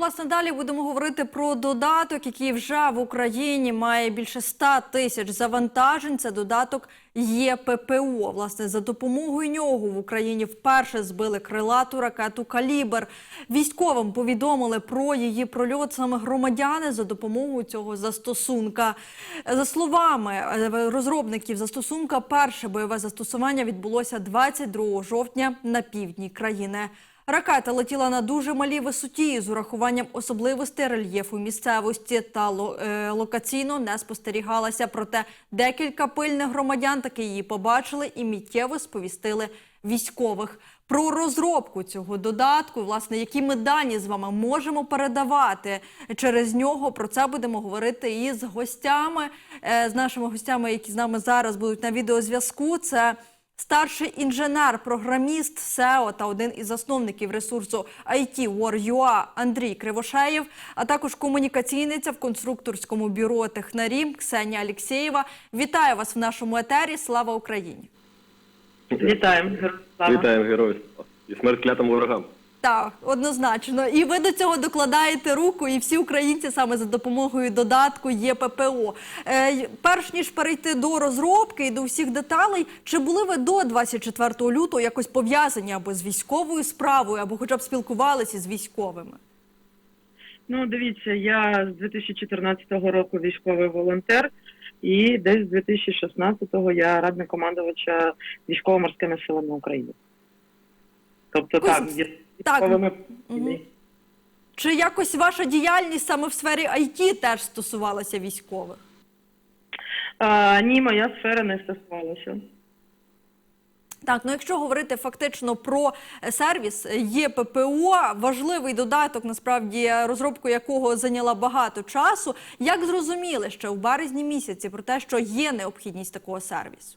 власне далі будемо говорити про додаток, який вже в Україні має більше 100 тисяч завантажень. Це додаток ЄППО. Власне, за допомогою нього в Україні вперше збили крилату ракету Калібр. Військовим повідомили про її прольот саме громадяни за допомогою цього застосунка. За словами е, розробників застосунка, перше бойове застосування відбулося 22 жовтня на півдні країни. Ракета летіла на дуже малій висоті з урахуванням особливостей рельєфу місцевості та е, локаційно не спостерігалася. Проте декілька пильних громадян таки її побачили і миттєво сповістили військових. Про розробку цього додатку, власне, які ми дані з вами можемо передавати через нього. Про це будемо говорити і з гостями, е, з нашими гостями, які з нами зараз будуть на відеозв'язку. Це Старший інженер, програміст СЕО та один із засновників ресурсу IT War.ua Андрій Кривошеєв, а також комунікаційниця в конструкторському бюро технарі Ксенія Алєксєєва. Вітаю вас в нашому етері. Слава Україні! Вітаємо. Вітаємо героїв і смерть клятому ворогам. Так, однозначно. І ви до цього докладаєте руку, і всі українці саме за допомогою додатку ЄППО. Е, перш ніж перейти до розробки і до всіх деталей, чи були ви до 24 лютого якось пов'язані або з військовою справою, або хоча б спілкувалися з військовими? Ну, дивіться, я з 2014 року військовий волонтер, і десь з 2016-го я радник командувача військово-морськими силами України. Тобто Ось, так, так. військовими Мгм. Чи якось ваша діяльність саме в сфері IT теж стосувалася військових? а, ні, моя сфера не стосувалася. Так, ну якщо говорити фактично про сервіс ЄППО, важливий додаток, насправді розробку якого зайняла багато часу. Як зрозуміли ще в березні місяці про те, що є необхідність такого сервісу?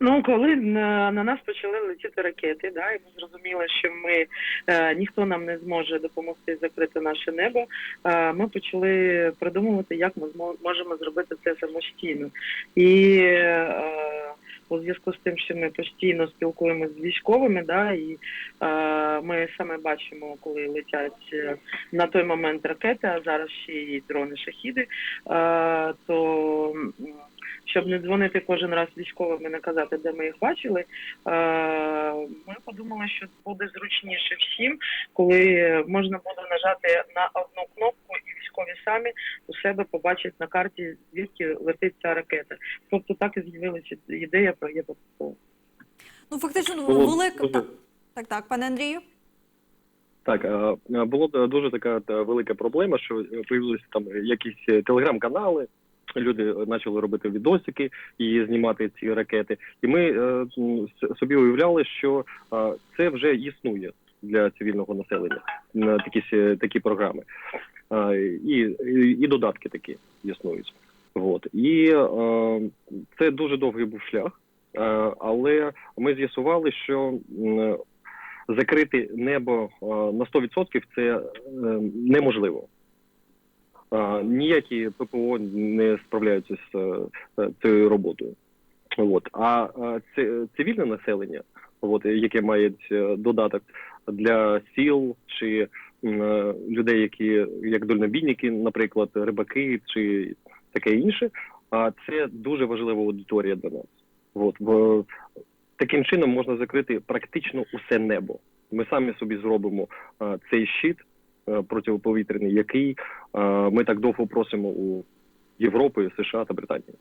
Ну, коли на, на нас почали летіти ракети, да, і ми зрозуміли, що ми е, ніхто нам не зможе допомогти закрити наше небо. Е, ми почали придумувати, як ми можемо зробити це самостійно. І е, у зв'язку з тим, що ми постійно спілкуємося з військовими, да, і е, ми саме бачимо, коли летять на той момент ракети, а зараз ще й дрони шахіди, е, то щоб не дзвонити кожен раз військовим і не казати, де ми їх бачили. Е, ми подумали, що буде зручніше всім, коли можна буде нажати на одну кнопку, і військові самі у себе побачать на карті, звідки летить ця ракета. Тобто так і з'явилася ідея про ЄППО. Ну фактично Було велика так, так, так, пане Андрію. Так, е, було дуже така велика проблема, що появилися там якісь е, телеграм-канали. Люди е, почали робити відосики і знімати ці ракети. І ми е, собі уявляли, що е, це вже існує для цивільного населення. на Такі такі програми. Е, І, і, додатки такі існують. От. І е, це дуже довгий був шлях. Е, але ми з'ясували, що м, закрити небо е, на 100% це е, неможливо. Ніякі ППО не справляються з е, цією роботою. От. А цивільне населення, от, яке має е, додаток для сіл чи е, людей, які як дальнобійники, наприклад, рибаки чи таке інше, а це дуже важлива аудиторія для нас. От, в, таким чином можна закрити практично усе небо. Ми самі собі зробимо цей щит протиповітряний, який е, ми так довго просимо у Європи, США та Британії.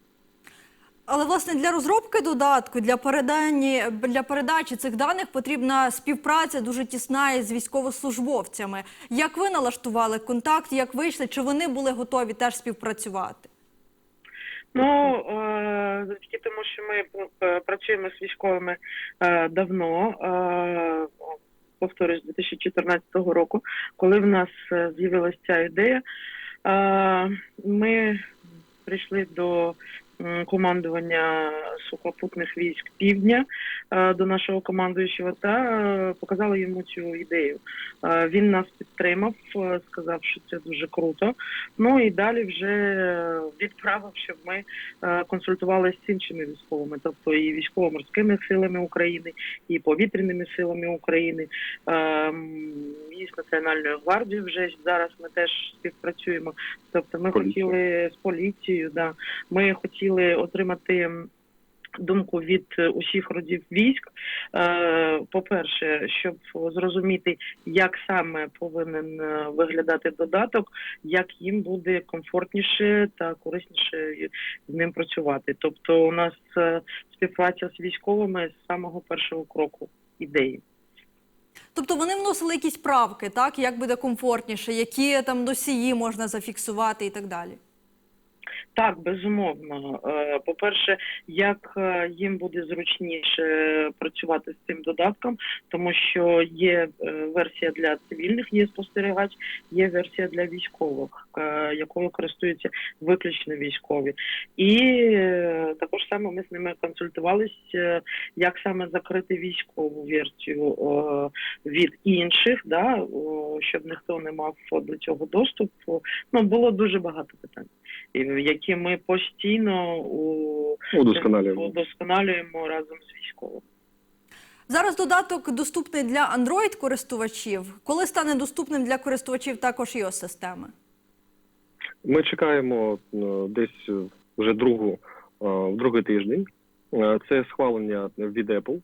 Але власне для розробки додатку, для передання для передачі цих даних потрібна співпраця дуже тісна із військовослужбовцями. Як ви налаштували контакт? Як вийшли? Чи вони були готові теж співпрацювати? Ну е, завдяки тому, що ми е, працюємо з військовими е, давно, е, повторюсь, з 2014 року, коли в нас е, з'явилася ця ідея, ми прийшли до командування сухопутних військ Півдня е, до нашого командуючого та е, показали йому цю ідею. Е, Він нас підтримав, сказав, що це дуже круто. Ну і далі вже відправив, щоб ми консультувалися з іншими військовими, тобто і військово-морськими силами України, і повітряними силами України, і з Національною гвардією. Вже зараз ми теж співпрацюємо. Тобто, ми Поліція. хотіли з поліцією, да ми хотіли отримати. Думку від усіх родів військ, Е, по-перше, щоб зрозуміти, як саме повинен е, виглядати додаток, як їм буде комфортніше та корисніше з ним працювати. Тобто, у нас е, співпраця з військовими з самого першого кроку ідеї. Тобто вони вносили якісь правки, так як буде комфортніше, які там носії можна зафіксувати і так далі. Так, безумовно. Е, По-перше, як е, їм буде зручніше працювати з цим додатком, тому що є е, версія для цивільних, є спостерігач, є версія для військових, якою користуються виключно військові. І також саме ми з ними консультувалися, як саме закрити військову версію від інших, да, щоб ніхто не мав до цього доступу. Ну було дуже багато питань які ми постійно у Удосконалюємо. удосконалюємо разом з військовими. Зараз додаток доступний для Android користувачів. Коли стане доступним для користувачів також iOS системи? Ми чекаємо е, десь вже другу, е, в другий тиждень. Е, Це схвалення від Apple,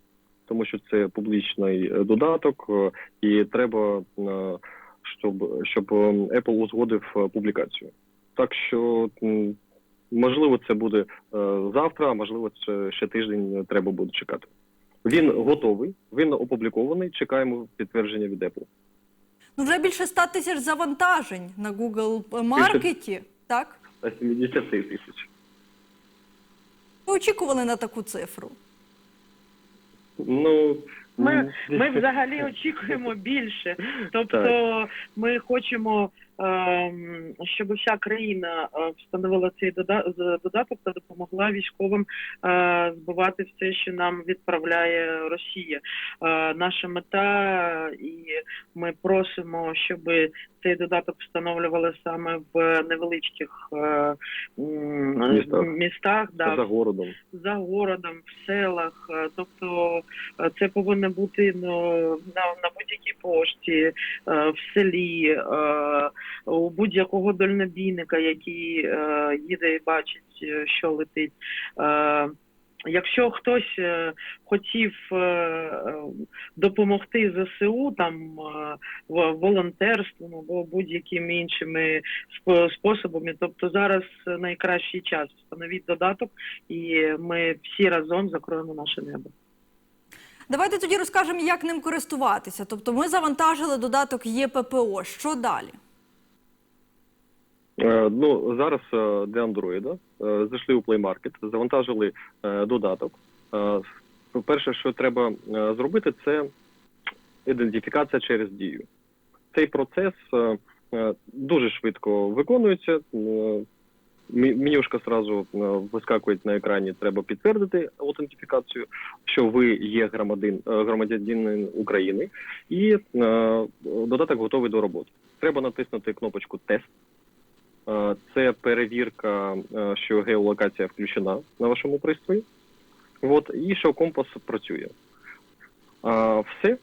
тому що це публічний додаток, і треба, щоб, щоб Apple узгодив публікацію. Так що, можливо, це буде е, завтра, а можливо, це ще тиждень треба буде чекати. Він готовий, він опублікований. Чекаємо підтвердження від Apple. Ну вже більше 100 тисяч завантажень на Google маркеті. Так Та 70 тисяч. ви очікували на таку цифру. Ну Ми, ми взагалі очікуємо більше. Тобто ми хочемо, ем, щоб вся країна е, встановила цей додаток та допомогла військовим е, збивати все, що нам відправляє Росія. Е, Наша мета, і ми просимо, щоб цей додаток встановлювали саме в невеличких Містах. містах да, за городом. за городом, в селах. Тобто це повинно бути ну, на, на будь-якій пошті, в селі, у будь-якого дальнобійника, який е, їде і бачить, е, що летить. Е, Якщо хтось е, хотів е, допомогти ЗСУ там волонтерством або будь-якими іншими спо- способами, тобто зараз найкращий час встановіть додаток, і ми всі разом закроємо наше небо. Давайте тоді розкажемо, як ним користуватися. Тобто, ми завантажили додаток ЄППО. Що далі? Е, Ну зараз е, для Android е, зайшли у Play Market, завантажили додаток. Перше, що треба зробити, це ідентифікація через дію. Цей процес дуже швидко виконується. Менюшка зразу е, вискакує на екрані. Треба підтвердити аутентифікацію, що ви є громадин, громадянин України, і додаток готовий до роботи. Треба натиснути кнопочку Тест. Е, Це перевірка, е, що геолокація включена на вашому пристрої. От, і що компас працює. А, все.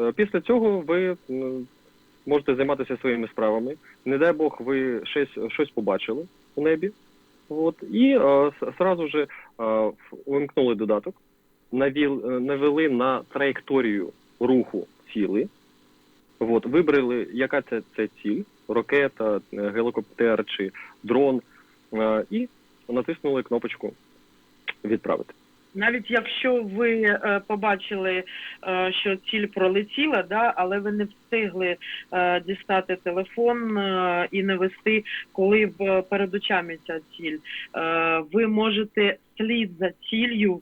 Е, Після цього ви можете займатися своїми справами. Не дай Бог, ви щось, щось побачили у небі. От, і с- сразу же додаток, навіл, навели на траєкторію руху ціли. От, вибрали, яка це, це ціль, ракета, е, гелікоптер чи дрон, е, і натиснули кнопочку відправити. Навіть якщо ви е, побачили, що ціль пролетіла, да, але ви не встигли дістати телефон і навести, коли в перед очами ця ціль, ви можете слід за ціллю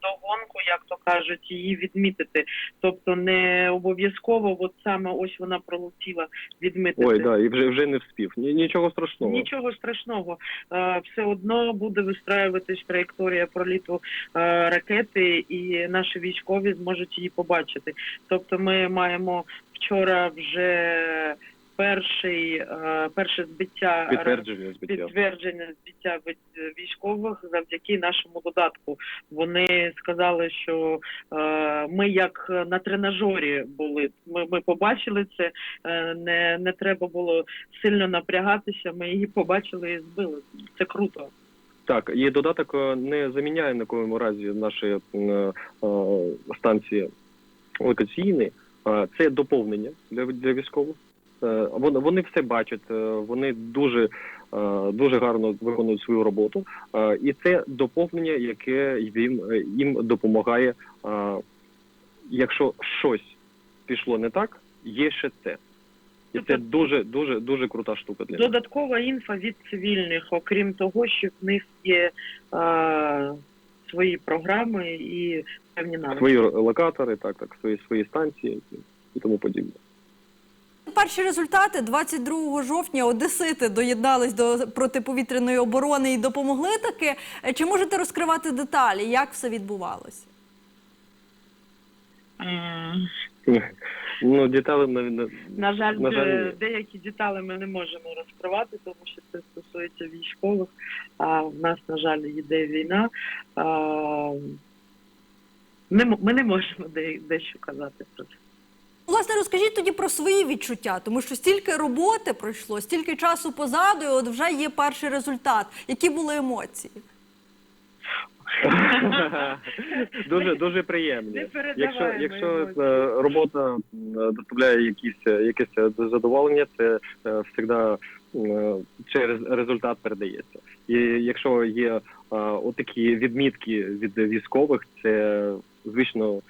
вдогонку, як то кажуть, її відмітити. Тобто не обов'язково, от саме ось вона пролетіла відмітити. Ой, да, і вже вже не вспів. Ні, нічого страшного. Нічого страшного, Е, все одно буде вистраюватись траєкторія проліту е, ракети, і наші військові зможуть її побачити. Тобто, ми маємо вчора вже перший е, перше збиття Підтвердження збиття. підтвердження збиття військових завдяки нашому додатку. Вони сказали, що е, ми як на тренажері були. Ми, ми побачили це. Е, не, не треба було сильно напрягатися. Ми її побачили і збили. Це круто. Так, і додаток не заміняє на якому разі наші станції локаційні. Це доповнення для, для військових. Е, Вони, вони все бачать, е, вони дуже, е, дуже гарно виконують свою роботу. І це доповнення, яке їм, їм допомагає. Якщо щось пішло не так, є ще це. І це Тобто- дуже, дуже, дуже крута штука для них. Додаткова інфа від цивільних, окрім того, що в них є е, свої програми і певні навики. свої локатори, так, так, свої свої станції і тому подібне. Перші результати 22 жовтня одесити доєднались до протиповітряної оборони і допомогли таки. Чи можете розкривати деталі, як все відбувалося? Ну, деталі на, на, На жаль, На жаль, деякі деталі ми не можемо розкривати, тому що це стосується військових. А в нас, на жаль, йде війна. А, ми не можемо де, дещо казати про це. Розкажіть тоді про свої відчуття, тому що стільки роботи пройшло, стільки часу позаду, і от вже є перший результат. Які були емоції? дуже дуже Не приємні. Якщо, якщо е, робота доставляє якісь, е, якесь е, задоволення, це завжди через результат передається. І якщо є отакі відмітки від військових, це звично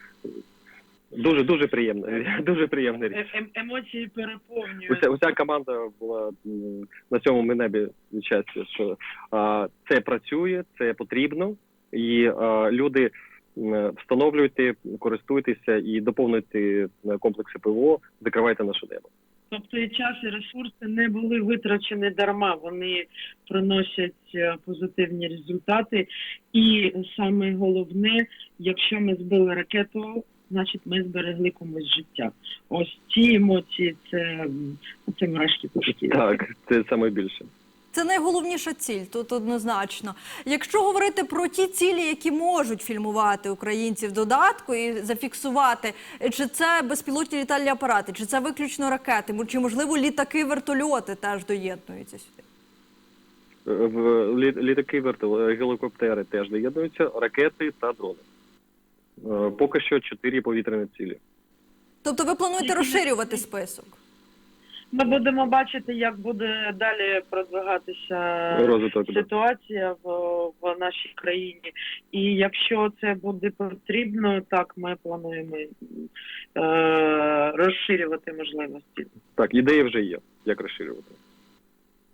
дуже дуже приємно. Дуже приємна річ. Е- ем- емоції переповнюють. Уся, уся команда була м, на цьому ми небі від щастя, що а, це працює, це потрібно, і а, люди м, встановлюйте, користуйтеся і доповнюйте е, комплекси ПВО, закривайте наше небо. Тобто і час, і ресурси не були витрачені дарма. Вони приносять е, позитивні результати. І саме головне, якщо ми збили ракету, значить ми зберегли комусь життя. Ось ці емоції це, це мурашки по. Так, це саме більше. Це найголовніша ціль, тут однозначно. Якщо говорити про ті цілі, які можуть фільмувати українці в додатку і зафіксувати, чи це безпілотні літальні апарати, чи це виключно ракети, чи можливо літаки, вертольоти теж доєднуються сюди. Е, літаки, гелікоптери теж доєднуються, ракети та дрони. Е, Поки що чотири повітряні цілі. Тобто ви плануєте розширювати список? Ми будемо бачити, як буде далі продвигатися Розвиток ситуація в, в нашій країні. І якщо це буде потрібно, так ми плануємо е, розширювати можливості. так, ідеї вже є, як розширювати.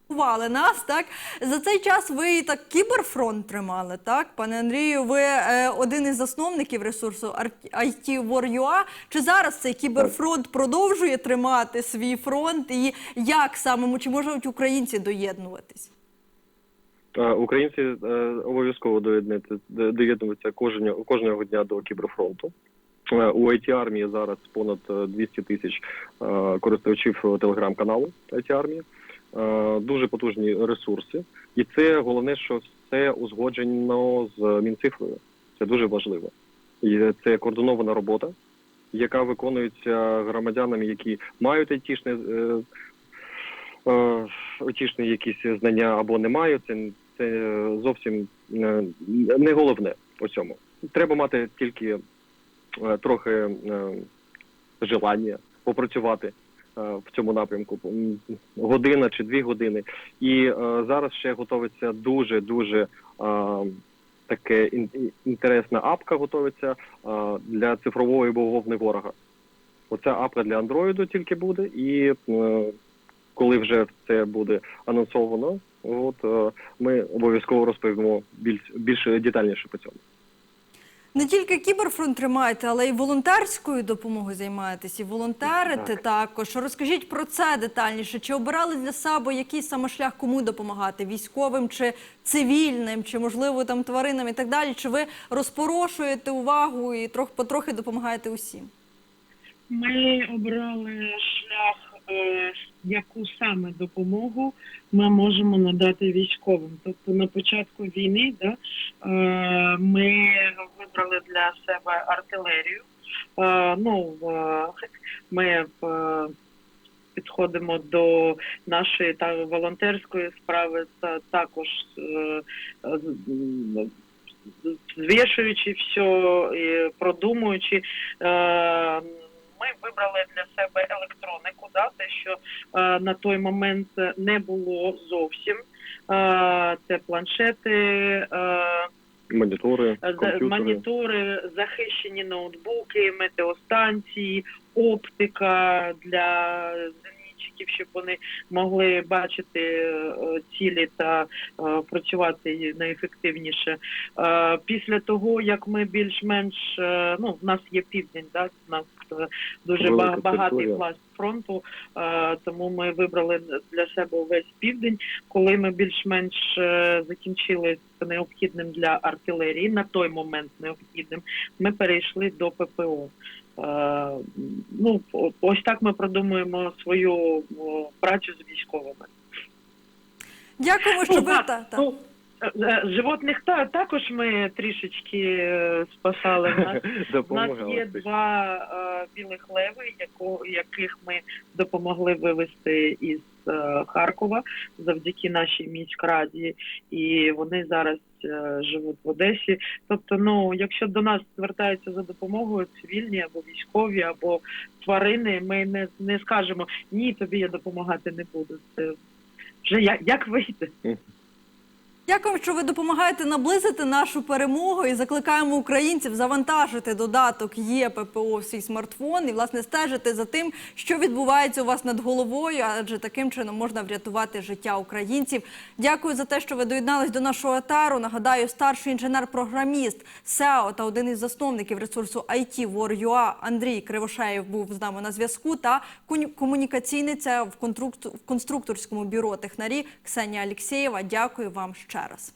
Ували нас, так за цей час ви і так кіберфронт тримали, так, пане Андрію. Ви е, один із засновників ресурсу IT War.ua. Чи зараз цей кіберфронт продовжує тримати свій фронт? І як саме чи можуть українці доєднуватись? Е, Українці е, обов'язково доєднуються- кожного, кожного дня до кіберфронту. Е, У it армії зараз понад е, 200 тисяч е, користувачів телеграм-каналу it армії. Е, Дуже потужні ресурси, і це головне, що все узгоджено з Мінцифрою. Це дуже важливо. І це координована робота, яка виконується громадянами, які мають айтішне е, е, айтішні якісь знання або не мають. Це, це зовсім не головне у цьому. Треба мати тільки трохи желання попрацювати в цьому напрямку година чи дві години. І е, зараз ще готується дуже дуже е, таке інтересна апка готується е, для цифрової бавовни ворога. Оця апка для андроїду тільки буде, і е, коли вже це буде анонсовано, от е, ми обов'язково розповімо більш більш детальніше по цьому. Не тільки кіберфронт тримаєте, але й волонтерською допомогою займаєтесь, і волонтерите Так. також. Розкажіть про це детальніше. Чи обирали для себе який саме шлях кому допомагати? Військовим чи цивільним, чи можливо там тваринам і так далі? Чи ви розпорошуєте увагу і трохи потрохи допомагаєте усім? Ми обрали шлях, е, яку саме допомогу ми можемо надати військовим. Тобто на початку війни да, е, ми вибрали для себе артилерію. Е, Ну, е, ми підходимо до нашої та волонтерської справи та також звішуючи все, і продумуючи. Ми вибрали для себе електронику, да, те, що е, на той момент не було зовсім. Е, Це планшети, е, Монітори, комп'ютери. монітори, захищені ноутбуки, метеостанції, оптика для зенітчиків, щоб вони могли бачити е, цілі та е, працювати найефективніше. Е, Після того, як ми більш-менш ну, в нас є південь, да, в нас дуже Велика багатий територія. пласт фронту, тому ми вибрали для себе увесь південь коли ми більш-менш закінчили з необхідним для артилерії, на той момент необхідним, ми перейшли до ППО. Е, Ну, ось так ми продумуємо свою працю з військовими. Дякуємо, що Ну, ви так, та, та. Ну, е, е, животних та, також ми трішечки спасали. У нас У нас є два е, білих леви, яко, яких ми допомогли вивезти із Харкова завдяки нашій міськраді, і вони зараз е, живуть в Одесі. Тобто, ну якщо до нас звертаються за допомогою цивільні або військові, або тварини, ми не, не скажемо ні, тобі я допомагати не буду. Це вже як, як вийде. Дякуємо, що ви допомагаєте наблизити нашу перемогу і закликаємо українців завантажити додаток є в свій смартфон і власне стежити за тим, що відбувається у вас над головою, адже таким чином можна врятувати життя українців. Дякую за те, що ви доєднались до нашого етару. Нагадаю, старший інженер-програміст СЕО та один із засновників ресурсу IT War.ua Андрій Кривошеєв був з нами на зв'язку. Та комунікаційниця в конструк- в конструкторському бюро технарі Ксенія Алєксєєва. Дякую вам ще раз.